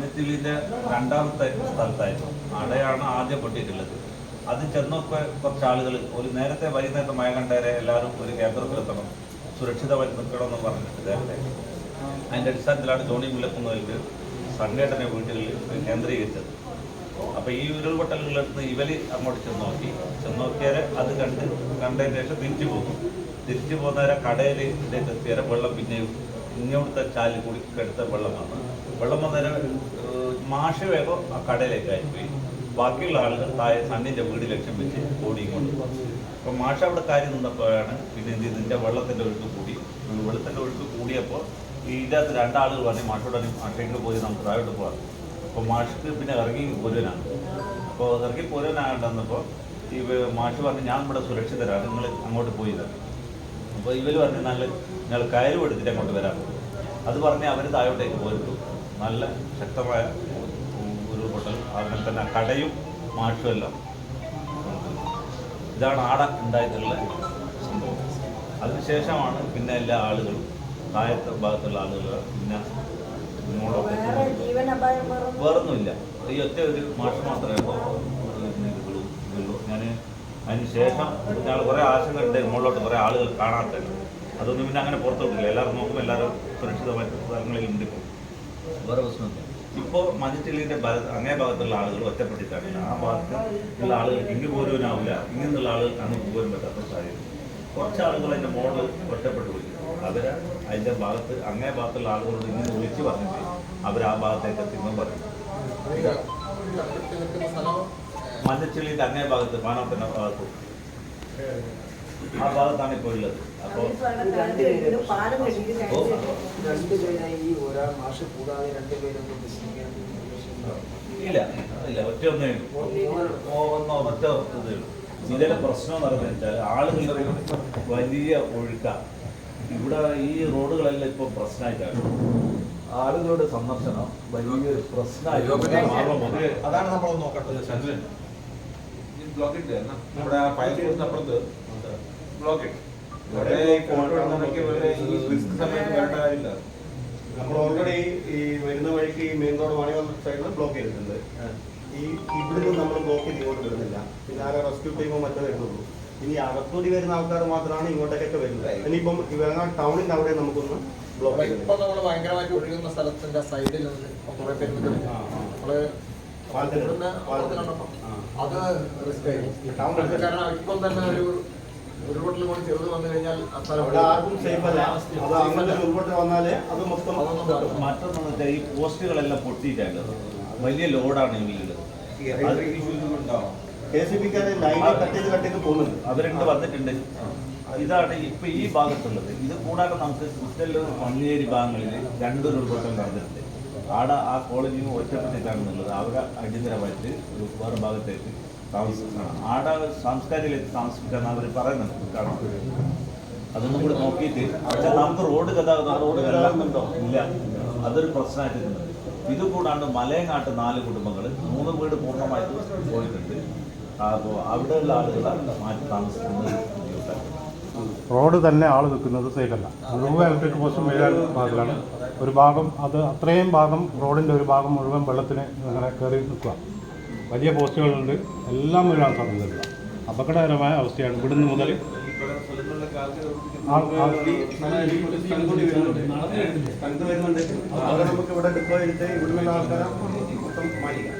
മഞ്ഞത്തിലിന്റെ രണ്ടാമത്തെ സ്ഥലത്തായിരുന്നു. അവിടെയാണ് ആദ്യം പൊട്ടിയിട്ടുള്ളത്. അത് ചെന്നൊക്കെ കുറച്ച് ആളുകൾ ഒരു നേരത്തെ വൈകുന്നേരത്തെ മഴ കണ്ടേരെ എല്ലാവരും ഒരു കേന്ദ്രത്തിലെത്തണം. സുരക്ഷിതമായി നിൽക്കണമെന്ന് പറഞ്ഞിട്ട് നേരത്തെ. അതിന്റെ അടിസ്ഥാനത്തിലാണ് ജോണി മുല്ലക്കുന്നവർക്ക് സംഘടന വീടുകളിൽ കേന്ദ്രീകരിച്ചത്. അപ്പൊ ഈ ഉരുൾപൊട്ടലുകളെടുത്ത് ഇവർ അങ്ങോട്ട് ചെന്ന് നോക്കി ചെന്ന് നോക്കിയാൽ അത് കണ്ട് കണ്ടതിന് ശേഷം തിരിച്ചു പോകും. തിരിച്ചു പോകുന്നവരെ കടയിൽ ഇതിലേക്ക് എത്തിയാൽ വെള്ളം പിന്നെയും ഇങ്ങോട്ടത്തെ ചാലിൽ കുടിക്കെടുത്ത വെള്ളമാണ് വെള്ളം വന്നേരം മാഷ വേഗം ആ കടയിലേക്ക് ആയിപ്പോയി. ബാക്കിയുള്ള ആളുകൾ താഴെ സണ്ണിന്റെ വീട് ലക്ഷ്യം വെച്ച് ഓടി കൊണ്ട് അപ്പൊ മാഷ അവിടെ കാര്യം നിന്നപ്പോഴാണ് പിന്നെ എന്ത് ഇതിന്റെ വെള്ളത്തിന്റെ ഒഴുക്ക് കൂടി. വെള്ളത്തിന്റെ ഒഴുക്ക് കൂടിയപ്പോൾ ഇതിനകത്ത് രണ്ടാളുകൾ പറഞ്ഞു മാഷോട് മാഷേക്ക് പോയി നമുക്ക് താഴോട്ട് പോകാം അപ്പോൾ മാഷ്ക്ക് പിന്നെ ഇറങ്ങി പോരുവനാണ്. അപ്പോൾ ഇറങ്ങി പോരുവനാകണ്ടെന്നപ്പോൾ ഈ മാഷ് പറഞ്ഞു ഞാൻ ഇവിടെ സുരക്ഷിതരാണ് നിങ്ങൾ അങ്ങോട്ട് പോയി തരാം അപ്പോൾ ഇവർ പറഞ്ഞു നല്ല നിങ്ങൾ കയറും എടുത്തിട്ട് അങ്ങോട്ട് വരാം അത് പറഞ്ഞ് അവർ താഴോട്ടേക്ക് പോയിട്ടു നല്ല ശക്തമായ ഉരുൾപൊട്ടൽ അതുപോലെ തന്നെ കടയും മാഷുമെല്ലാം ഇതാണ് ആട ഉണ്ടായിട്ടുള്ള സംഭവം. അതിനുശേഷമാണ് പിന്നെ എല്ലാ ആളുകളും താഴത്തെ ഭാഗത്തുള്ള ആളുകൾ പിന്നെ വേറൊന്നുമില്ല. ഈ ഒറ്റ ഒരു മാഷ് മാത്രമേ ഉള്ളൂ. ഞാൻ അതിന് ശേഷം ഞങ്ങൾ കുറേ ആശങ്ക ഉണ്ട് മുകളിലോട്ട് കുറേ ആളുകൾ കാണാത്തുണ്ട് അതൊന്നും പിന്നെ അങ്ങനെ പുറത്തോട്ടില്ല. എല്ലാവരും നോക്കുമ്പോൾ എല്ലാവരും സുരക്ഷിതമായ സ്ഥലങ്ങളിലുണ്ട് ഇപ്പോൾ വേറെ പ്രശ്നമില്ല ഇപ്പോൾ മഞ്ഞച്ചില്ലിന്റെ അങ്ങേ ഭാഗത്തുള്ള ആളുകൾ ഒറ്റപ്പെട്ടിട്ടാണ് ആ ഭാഗത്ത് ഉള്ള ആളുകൾ ഇങ്ങ് പോരുവാനാവില്ല ഇങ്ങനെയുള്ള ആളുകൾ അങ്ങ് പോകാൻ പറ്റാത്ത സാഹചര്യം കുറച്ച് ആളുകൾ അതിന്റെ മോഡൽ ഒറ്റപ്പെട്ടു പോയി അവർ അതിന്റെ ഭാഗത്ത് അങ്ങേ ഭാഗത്തുള്ള ആളുകളോട് ഇങ്ങനെ വിളിച്ച് പറഞ്ഞിട്ട് അവർ ആ ഭാഗത്തേക്ക് എത്തിന്നും പറഞ്ഞു മഞ്ഞച്ചെള്ളിന്റെ അങ്ങേ ഭാഗത്ത് പാനോത്തിന്റെ ഭാഗത്ത് ആ ഭാഗത്താണ് ഇപ്പോൾ ഉള്ളത്. അപ്പോൾ ഇല്ല ഇല്ല ഒറ്റ ഒന്നേ ഒന്നോ മറ്റോ ഇതേ ഉള്ളൂ. ഇതിലെ പ്രശ്നം എന്ന് പറയുന്നത് വെച്ചാൽ ആളുകളുടെ വലിയ ഒഴുക്ക. ഇവിടെ ഈ റോഡുകളെല്ലാം ഇപ്പോൾ പ്രശ്നമായിട്ടാണ്. ആളുകളുടെ സന്ദർശനം വലിയൊരു പ്രശ്നമായിട്ട് മാറുമ്പോൾ അതാണ് നമ്മളൊന്ന് നോക്കേണ്ടത്. ചന്ദ്രൻ ബ്ലോക്ക് ഇട്ട് തരണം നമ്മുടെ അപ്പുറത്ത് ബ്ലോക്ക് നമ്മൾ ഓൾറെഡി ഈ വരുന്ന വഴിക്ക് ഈ മെയിൻ റോഡ് മണിവൽ സൈഡിൽ ബ്ലോക്ക് ചെയ്തിട്ടുണ്ട്. ഈ ഇവിടുന്ന് നമ്മൾ ബ്ലോക്ക് ചെയ്ത് ഇങ്ങോട്ട് വരുന്നില്ല. പിന്നെ ആകെ റെസ്ക്യൂ ടീമോ മറ്റോ വരുന്നുള്ളൂ. ഇനി അകത്തൂടി വരുന്ന ആൾക്കാർ മാത്രമാണ് ഇങ്ങോട്ടേക്കൊക്കെ വരുന്നത്. ഇനിയിപ്പം ഈ വേങ്ങാട് ടൗണിന്റെ അവിടെ നമുക്കൊന്ന് ബ്ലോക്ക് ഇപ്പൊ ചെയ്യുന്നത് നമ്മൾ ഭയങ്കരമായിട്ട് ഒഴുകുന്ന സ്ഥലത്തിന്റെ സൈഡിൽ കുറെ പേര്. നമ്മൾ അത് റിസ്ക് ആയിരിക്കും കാരണം ഇപ്പം തന്നെ ഒരു ഉരുൾപൊട്ടൽ കൂടി ചെറുത് വന്നു കഴിഞ്ഞാൽ അവിടെ ആർക്കും സേഫ് അല്ല. അത് വന്നാലേ അത് മൊത്തം അതൊന്നും പാടില്ല. വെച്ചാൽ ഈ പോസ്റ്റുകളെല്ലാം പൊട്ടിയിട്ടാണ് വലിയ ലോഡാണ് ഈ വീട്. കെ സി ബിക്കാരെ ലൈൻ കട്ട് ചെയ്ത് കട്ട് ചെയ്ത് പോകുന്നുണ്ട്. അവരുണ്ട് വന്നിട്ടുണ്ട്. ഇതാണ് ഇപ്പൊ ഈ ഭാഗത്തുള്ളത്. ഇത് കൂടാതെ നമുക്ക് ക്രിസ്റ്റൽ മണ്ണേരി ഭാഗങ്ങളിൽ രണ്ടൊരു ഉൾപ്പെട്ടം നടന്നിട്ടുണ്ട്. ആടെ ആ കോളേജിൽ ഒറ്റപ്പെട്ടിട്ടാണെന്നുള്ളത് അവരെ അടിയന്തരമായിട്ട് ഒരു വേറെ ഭാഗത്തേക്ക് ആടെ സാംസ്കാരിക താമസിപ്പിക്കാൻ അവർ പറയുന്നുണ്ട് കാരണം അതൊന്നും കൂടി നോക്കിയിട്ട് പക്ഷേ നമുക്ക് റോഡ് ഗതാഗതം റോഡ് ഗതാഗതമുണ്ടോ ഇല്ല. അതൊരു പ്രശ്നമായിട്ടുണ്ട് ഇത് കൂടാണ്ട് മലയങ്ങാട്ട് നാല് കുടുംബങ്ങൾ മൂന്ന് വീട് പൂർണമായിട്ട് പോയിട്ടുണ്ട്. അപ്പോൾ അവിടെയുള്ള ആളുകളെ മാറ്റി താമസിക്കുന്നത്. റോഡ് തന്നെ ആൾ നിൽക്കുന്നത് സേഫല്ല മുഴുവൻ ഇലക്ട്രിക് പോസ്റ്റും വീഴാൻ ഭാഗത്താണ് ഒരു ഭാഗം അത് അത്രയും ഭാഗം റോഡിന്റെ ഒരു ഭാഗം മുഴുവൻ വെള്ളത്തിന് അങ്ങനെ കയറി നിൽക്കുക. വലിയ പോസ്റ്റുകളുണ്ട്. എല്ലാം ഒരാൾ സാധ്യതയില്ല അപകടകരമായ അവസ്ഥയാണ് ഇവിടുന്ന് മുതൽ നമുക്ക് ഇവിടെ മാറ്റിക്കാം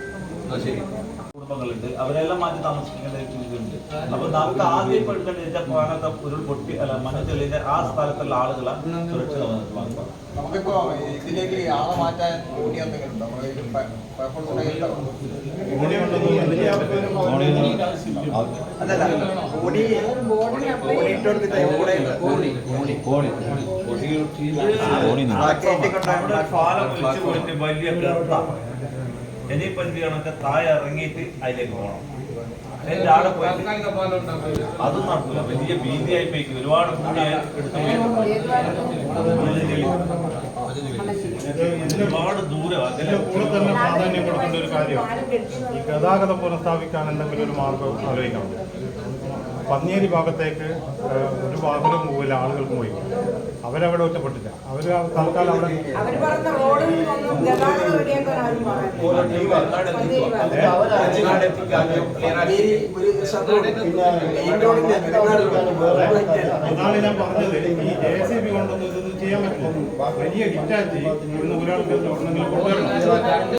കുടുംബങ്ങളുണ്ട്. അവരെല്ലാം മാറ്റി താമസിക്കേണ്ട ഒരു ഇതുണ്ട് അപ്പൊ നമുക്ക് ആദ്യം വെച്ചാൽ പോകാനത്തെ ഉരുൾ പൊട്ടി അല്ല മഞ്ഞച്ചെള്ളിന്റെ ആ സ്ഥലത്തുള്ള ആളുകളെ സുരക്ഷിതമാണ് നമുക്കിപ്പോ ഇതിലേക്ക് ആളെ മാറ്റാൻ എന്തെങ്കിലും ഓടി വലിയ ഗർത്ത കണക്ക് താഴെ ഇറങ്ങിയിട്ട് അതിലേക്ക് പോകണം. അതിന്റെ ആടെ പോയിട്ട് അതും നടക്കില്ല. വലിയ ഭീതിയായി പോയി. ഒരുപാട് കൂടി എടുത്തു പോയി. ഒരുപാട് ദൂരം കൂടെ തന്നെ പ്രാധാന്യം കൊടുക്കേണ്ട ഒരു കാര്യമാണ്. ഈ ഗതാഗതം പുനഃസ്ഥാപിക്കാൻ എന്തെങ്കിലും ഒരു മാർഗം ആലോചിക്കണം പന്നിയേരി ഭാഗത്തേക്ക് ഒരു വാഹനം പോകില്ല ആളുകൾക്ക് പോയി. അവരവിടെ ഒറ്റപ്പെട്ടില്ല. അവർ തൽക്കാലം അവിടെ. അതാണ് ഞാൻ പറഞ്ഞത്. ഈ ജെ സി ബി കൊണ്ടൊന്നും ഇതൊന്നും ചെയ്യാൻ പറ്റില്ല. വലിയ ഡിറ്റാച്ച് ഇന്ന് ഒരാൾക്ക് എവിടെന്നെങ്കിലും കൊണ്ടുവരണം.